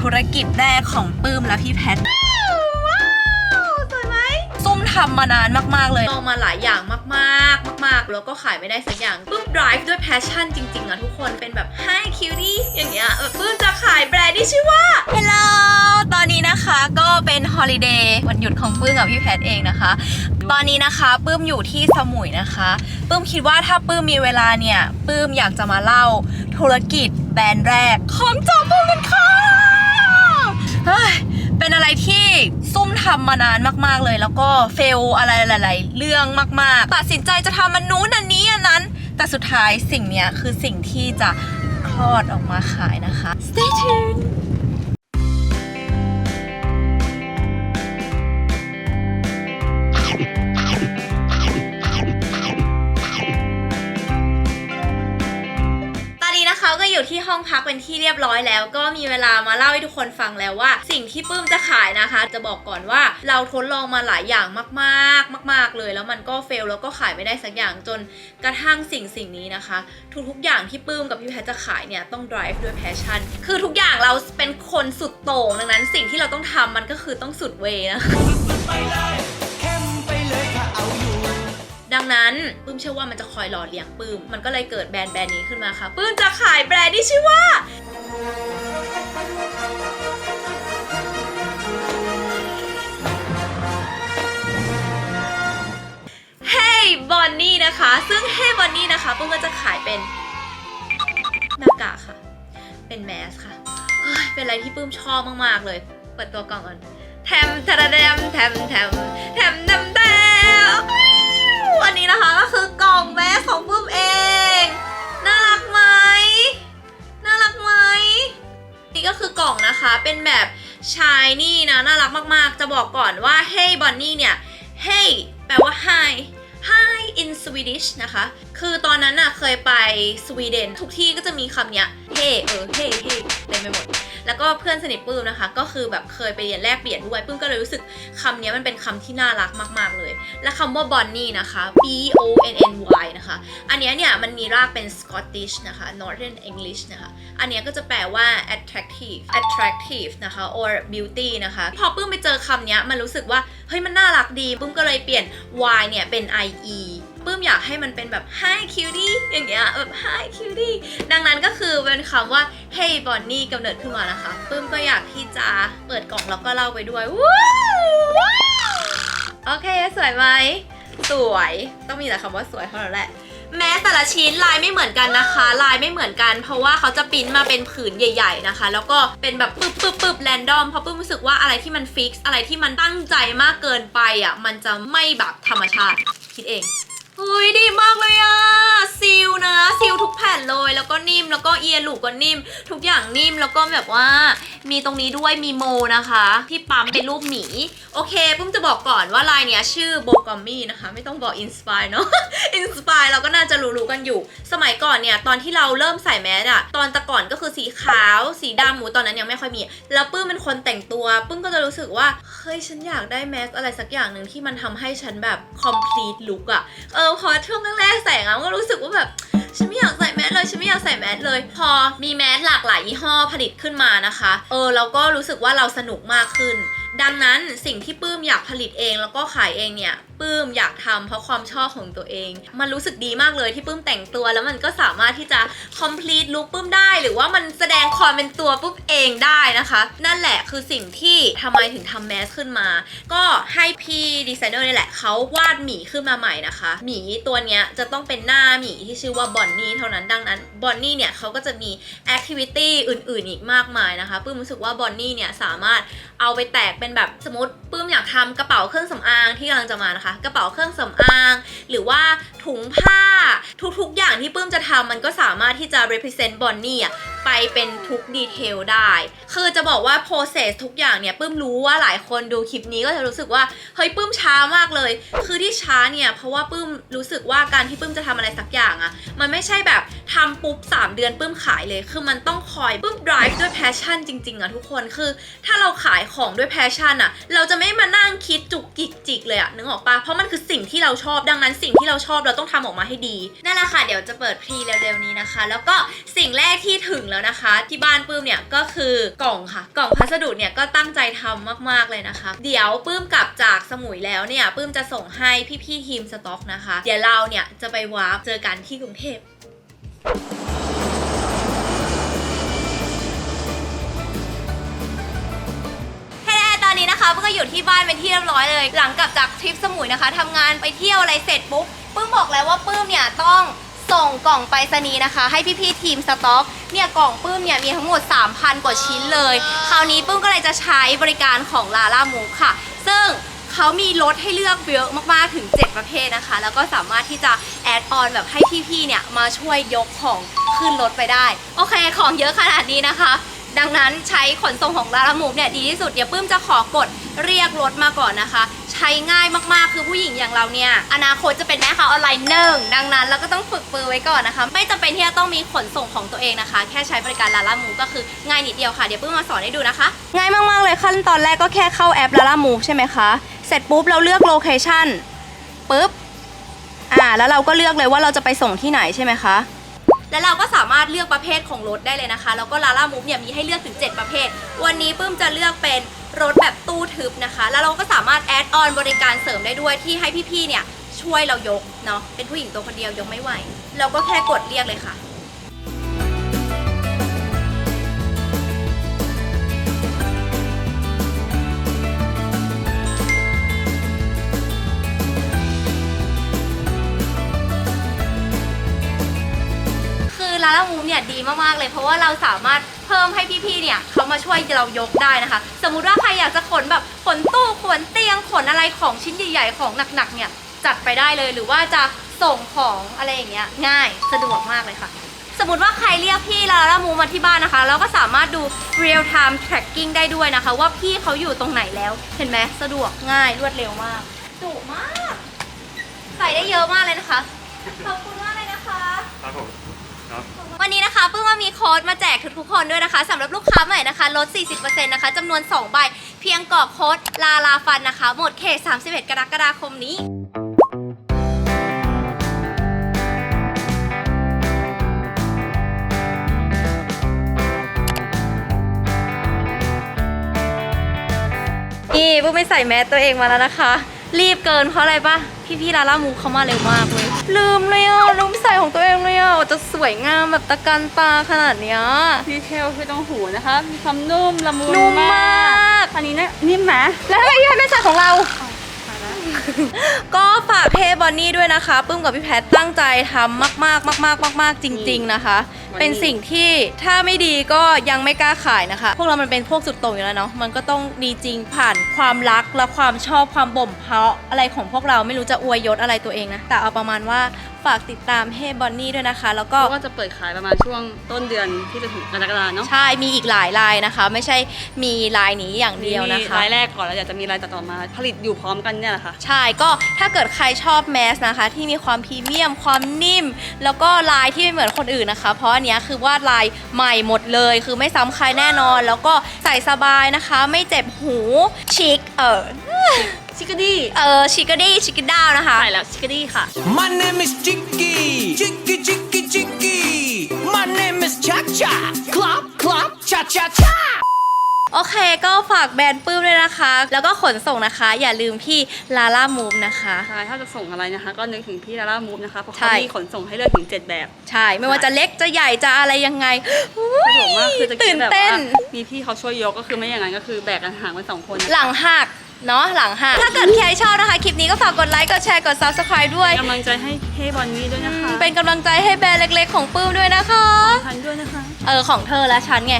ธุรกิจแรกของปื้มและพี่แพทว้าวสวยไหมซุ่มทำมานานมากๆเลยลองมาหลายอย่างมากๆ มาก ๆ แล้วก็ขายไม่ได้สักอย่างปื้ม drive ด้วย passion จริง ๆอะทุกคนเป็นแบบ hi cutie อย่างเงี้ยแบบปื้มจะขายแบรนด์ที่ชื่อว่า hello ตอนนี้นะคะก็เป็น holiday วันหยุดของปื้มกับพี่แพทเองนะคะ ตอนนี้นะคะปื้มอยู่ที่สมุยนะคะปื้มคิดว่าถ้าปื้มมีเวลาเนี่ยปื้มอยากจะมาเล่าธุรกิจแบรนด์แรกของจอมพูกันค่ะ เฮ้ยเป็นอะไรที่ซุ่มทำมานานมากๆเลย แล้วก็เฟลอะไรหลายๆเรื่องมากๆตัดสินใจจะทำมันนู้นอันนี้อันนั้น แต่สุดท้ายสิ่งเนี้ยคือสิ่งที่จะคลอดออกมาขายนะคะ stay tuned องพักเป็นที่เรียบร้อยแล้ว ก็มีเวลามาเล่าให้ทุกคนฟังแล้วว่า สิ่งที่ปื้มจะขายนะคะ จะบอกก่อนว่าเราทดลองมาหลายอย่างมากๆ มาก ๆเลย แล้วมันก็เฟลแล้วก็ขายไม่ได้สักอย่างจนกระทั่งสิ่งสิ่งนี้นะคะ ทุกๆอย่างที่ปื้มกับพี่แพทจะขายเนี่ยต้อง drive ด้วย passion คือทุกอย่างเราเป็นคนสุดโต่งดังนั้น สิ่งที่เราต้องทำมันก็คือต้องสุดเวย์นะ ดังนั้นปื้มเชื่อว่ามันจะคอยหล่อเลี้ยงปื้ม มันก็เลยเกิดแบรนด์แบรนด์นี้ขึ้นมาค่ะ ปื้มจะขายแบรนด์ที่ชื่อว่าเฮ้บอนนี่นะคะ ซึ่งเฮ้บอนนี่นะคะปื้มก็จะขายเป็นหน้ากากค่ะ เป็นแมสค่ะ เป็นอะไรที่ปื้มชอบมาก ๆ เลย เปิดตัวกล่องก่อนแถมทระแดมแถมแถมแถมน้ำแต้ วันนี้นะคะก็คือกล่องแมสของปื้มเอง น่ารักไหมน่ารักไหมนี่ก็คือกล่องนะคะเป็นแบบชายนี่นะน่ารักมากๆ จะบอกก่อนว่า Hey Bonnie เนี่ย Hey แปลว่า Hi Hi in Swedish นะคะ คือตอนนั้นน่ะเคยไปสวีเดนทุกที่ก็จะมีคำเนี้ย Hey เออ Hey Hey เต็มไปหมด แล้วก็เพื่อนสนิทปื้มนะคะ ก็คือแบบเคยไปเรียนแลกเปลี่ยนด้วยปื้มก็เลยรู้สึกคำนี้มันเป็นคำที่น่ารักมาก ๆ เลย และคำว่า Bonnie นะคะ B O N N Y นะคะ อันนี้เนี่ยมันมีรากเป็น Scottish นะคะ Northern English นะคะ อันนี้ก็จะแปลว่า attractive attractive นะคะ or beauty นะคะ พอปื้มไปเจอคำนี้มันรู้สึกว่า เฮ้ยมันน่ารักดีปื้มก็เลยเปลี่ยน y เนี่ยเป็น i e ปื้มอยากให้มันเป็นแบบ hi cutie อย่างเงี้ยแบบ hi cutie ดังนั้นก็คือเป็นคำว่า hey Bonnie กำเนิดขึ้นมานะคะปื้มก็อยากที่จะเปิดกล่องแล้วก็เล่าไปด้วยว้าวโอเคสวยไหมสวยต้องมีแต่คำว่าสวยเท่านั้นแหละแม้แต่ละชิ้นลายไม่เหมือนกันนะคะ ลายไม่เหมือนกัน เพราะว่าเขาจะปิ้นมาเป็นผืนใหญ่ ๆนะคะ แล้วก็เป็นแบบปึ๊บปึ๊บปึ๊บแรนดอมเพราะปื้มรู้สึกว่าอะไรที่มันฟิกซ์อะไรที่มันตั้งใจมากเกินไปอะมันจะไม่แบบธรรมชาติคิดเอง เฮ้ยดีมากเลยอะซิลนะ ก็นิ่มแล้วก็เอียลูกก็นิ่ม ทุกอย่างนิ่มแล้วก็แบบว่ามีตรงนี้ด้วยมีโมนะคะ ที่ปั๊มเป็นรูปหมี โอเคปุ้มจะบอกก่อนว่าลายเนี้ยชื่อโบกอมมี่นะคะ ไม่ต้องบอกอินสปายเนาะอินสปายเราก็น่าจะรู้ๆกันอยู่ สมัยก่อนเนี่ยตอนที่เราเริ่มใส่แมสอะตอนแต่ก่อนก็คือสีขาว สีดำหมูตอนนั้นยังไม่ค่อยมี แล้วปื้มเป็นคนแต่งตัว ปื้มก็จะรู้สึกว่าเฮ้ยฉันอยากได้แมสอะไรสักอย่างหนึ่งที่มันทำให้ฉันแบบ complete look อะเออพอช่วงแรกๆใส่อะก็รู้สึกว่าแบบ ฉันไม่อยากใส่แมสเลยฉันไม่อยากใส่แมสเลย พอมีแมสหลากหลายยี่ห้อผลิตขึ้นมานะคะ เออเราก็รู้สึกว่าเราสนุกมากขึ้น ดังนั้นสิ่งที่ปื้มอยากผลิตเองแล้วก็ขายเองเนี่ย ปื้มอยากทำเพราะความชอบของตัวเอง มันรู้สึกดีมากเลยที่ปื้มแต่งตัว แล้วมันก็สามารถที่จะ complete look ปื้มได้ หรือว่ามันแสดงความเป็นตัวปื้มเองได้นะคะ นั่นแหละคือสิ่งที่ทำไมถึงทำแมสขึ้นมา ก็ให้พี่ดีไซเนอร์นี่แหละเขาวาดหมีขึ้นมาใหม่นะคะหมีตัวเนี้ยจะต้องเป็นหน้าหมีที่ชื่อว่าบอนนี่เท่านั้นดังนั้นบอนนี่เนี่ยเขาก็จะมีแอคทิวิตี้อื่นๆ อีกมากมายนะคะปื้มรู้สึกว่าบอนนี่เนี่ยสามารถเอาไปแตกเป็นแบบสมมติปื้มอยากทำกระเป๋าเครื่องสำอางที่กำลังจะมานะคะกระเป๋าเครื่องสำอาง หรือว่าถุงผ้าทุกๆ อย่างที่ปื้มจะทำมันก็สามารถที่จะ represent บอนนี่อะ ไปเป็นทุกดีเทลได้ คือจะบอกว่า process ทุกอย่างเนี่ยปื้มรู้ว่าหลายคนดูคลิปนี้ก็จะรู้สึกว่าเฮ้ยปื้มช้ามากเลย คือที่ช้าเนี่ยเพราะว่าปื้มรู้สึกว่าการที่ปื้มจะทำอะไรสักอย่างอะมันไม่ใช่แบบทำปุ๊บ 3 เดือนปื้มขายเลย คือมันต้องคอยปื้ม drive ด้วย passion จริงๆอะทุกคนคือถ้าเราขายของด้วย passion อะเราจะไม่มานั่งคิดจุกจิกจิกเลยอะนึกออกปะเพราะมันคือสิ่งที่เราชอบดังนั้นสิ่งที่เราชอบเราต้องทำออกมาให้ดีนั่นแหละค่ะเดี๋ยวจะเปิดพรีเร็วๆนี้นะคะ แล้วก็สิ่งแรกที่ถึงแล้วแล้วนะคะ ที่บ้านปื้มเนี่ยก็คือกล่องค่ะ กล่องพัสดุเนี่ยก็ตั้งใจทำมากๆเลยนะคะ เดี๋ยวปื้มกลับจากสมุยแล้วเนี่ยปื้มจะส่งให้พี่ๆทีมสต็อกนะคะ เดี๋ยวเราเนี่ยจะไปวาร์ปเจอกันที่กรุงเทพแฮ่ๆตอนนี้นะคะปื้มก็อยู่ที่บ้านเป็นที่เรียบร้อยเลย หลังกลับจากทริปสมุยนะคะทำงานไปเที่ยวอะไรเสร็จปุ๊บปื้มบอกแล้วว่าปื้มเนี่ยต้อง ส่งกล่องไปรษณีย์นะคะ ให้พี่ๆทีมสต็อกเนี่ยกล่องปื้มเนี่ยมีทั้งหมด 3,000 กว่าชิ้นเลย คราวนี้ปื้มก็เลยจะใช้บริการของลาล่ามูค่ะ ซึ่งเขามีรถให้เลือกเยอะมากๆถึง 7 ประเภทนะคะ แล้วก็สามารถที่จะแอดออนแบบให้พี่ๆเนี่ยมาช่วยยกของขึ้นรถไปได้ โอเคของเยอะขนาดนี้นะคะดังนั้นใช้ขนส่งของลาลามูฟเนี่ยดีที่สุดเดี๋ยวปื้มจะขอกดเรียกรถมาก่อนนะคะ ใช้ง่ายมากๆ คือผู้หญิงอย่างเราเนี่ย อนาคตจะเป็นแม่ค้าออนไลน์หนึ่งดังนั้นเราก็ต้องฝึกปือไว้ก่อนนะคะ ไม่จำเป็นที่จะต้องมีขนส่งของตัวเองนะคะ แค่ใช้บริการลาลามูฟก็คือง่ายนิดเดียวค่ะ เดี๋ยวปื้มมาสอนให้ดูนะคะ ง่ายมากๆเลยขั้นตอนแรกก็แค่เข้าแอปลาลามูฟใช่ไหมคะ เสร็จปุ๊บเราเลือกโลเคชั่นปุ๊บ อ่า แล้วเราก็เลือกเลยว่าเราจะไปส่งที่ไหนใช่ไหมคะและเราก็สามารถเลือกประเภทของรถได้เลยนะคะ แล้วก็ลาล่ามูฟเนี่ยมีให้เลือกถึง 7 ประเภท วันนี้ปื้มจะเลือกเป็น รถแบบตู้ทึบนะคะ แล้วเราก็สามารถแอดออนบริการเสริมได้ด้วยที่ให้พี่ๆเนี่ยช่วยเรายกเนาะเป็นผู้หญิงตัวคนเดียวยกไม่ไหว เราก็แค่กดเรียกเลยค่ะคือลาล่ามูฟเนี่ยดีมากๆเลย เพราะว่าเราสามารถ เพิ่มให้พี่ๆเนี่ยเขามาช่วยเรายกได้นะคะ สมมุติว่าใครอยากจะขนแบบขนตู้ขนเตียงขนอะไรของชิ้นใหญ่ ๆ ของหนักๆเนี่ยจัดไปได้เลยหรือว่าจะส่งของอะไรอย่างเงี้ยง่ายสะดวกมากเลยค่ะสมมติว่าใครเรียกพี่ลาล่ามูมาที่บ้านนะคะ เราก็สามารถดู real time tracking ได้ด้วยนะคะ ว่าพี่เขาอยู่ตรงไหนแล้ว เห็นไหมสะดวกง่ายรวดเร็วมากจุมาก ใส่ได้เยอะมากเลยนะคะ ขอบคุณมากเลยนะคะ ครับผม วันนี้นะคะปื้มว่ามีโค้ดมาแจกทุกๆคนด้วยนะคะสำหรับลูกค้าใหม่นะคะลด 40%นะคะจำนวน 2 ใบ เพียงกรอกโค้ดลาลาฟันนะคะ หมดเขต 31 กรกฎาคมนี้นี่ปุ๊บไม่ใส่แมสตัวเองมาแล้วนะคะ รีบเกินเพราะอะไรปะพี่พี่ๆลาล่ามูเขามาเร็วมากเลย ลืมเลยอะลืมใส่ของตัวเองเลยอะจะสวยงามแบบตะกันตาขนาดเนี้ย ดีเทลคือตรงหูนะคะ มีความนุ่มละมุนนุ่มมาก อันนี้เนี่ยนิ่มไหมแล้วทำไมพี่แพทไม่ใส่ของเรา ก็ฝากเพจบอนนี่ด้วยนะคะปื้มกับพี่แพทตั้งใจทำมากๆมากๆมากๆจริง ๆ นะคะเป็นสิ่งที่ถ้าไม่ดีก็ยังไม่กล้าขายนะคะ พวกเรามันเป็นพวกสุดโต่งอยู่แล้วเนาะมันก็ต้องดีจริงผ่านความรักและความชอบความบ่มเพาะอะไรของพวกเราไม่รู้จะอวยยศอะไรตัวเองนะแต่เอาประมาณว่าฝากติดตามเพจบอนนี่ด้วยนะคะ แล้วก็ก็จะเปิดขายประมาณช่วงต้นเดือนที่จะถึงกรกฎาเนาะใช่มีอีกหลายลายนะคะ ไม่ใช่มีลายนี้อย่างเดียวนะคะรายแรกก่อนแล้วเดี๋ยวจะมีรายต่อๆมาผลิตอยู่พร้อมกันเนี่ยแหละค่ะใช่ก็ถ้าเกิดใครชอบแมสนะคะ ที่มีความพรีเมียมความนิ่ม แล้วก็ลายที่ไม่เหมือนคนอื่นนะคะ เพราะอันเนี้ยคือวาดลายใหม่หมดเลย คือไม่ซ้ำใครแน่นอน แล้วก็ใส่สบายนะคะ ไม่เจ็บหูชิคเออชิคกดี้เออชิคกดี้ชิคกดาวนะคะใช่แล้วชิคกดี้ค่ะ My name is Chicky. Chicky, Chicky, Chicky. My name is Cha Cha. Clap, clap, cha cha cha. โอเคก็ฝากแบรนด์ปื้มด้วยนะคะ แล้วก็ขนส่งนะคะ อย่าลืมที่ลาล่ามูฟนะคะ ใช่ถ้าจะส่งอะไรนะคะ ก็นึกถึงพี่ลาล่ามูฟนะคะ เพราะใช่เขามีขนส่งให้เลือกถึง 7 แบบ ใช่ ไม่ว่าจะเล็กจะใหญ่จะอะไรยังไงอุ๊ยสะดวกมากคือจะคิตื่ดนแบบเต้ว่านมีพี่เขาช่วยยกก็คือไม่อย่างนั้นก็คือแบกกันห่างกันสองคนนะหลังหักเนาะหลังหักถ้าเกิดใครชอบนะคะ คลิปนี้ก็ฝากกดไลค์ กดแชร์ กด subscribe ด้วยกำลังใจให้เฮบอนนี่ด้วยนะคะ เป็นกำลังใจให้แบรนด์เล็ก ๆ ของปื้มด้วยนะคะทันด้วยนะคะ เออของเธอและฉันไง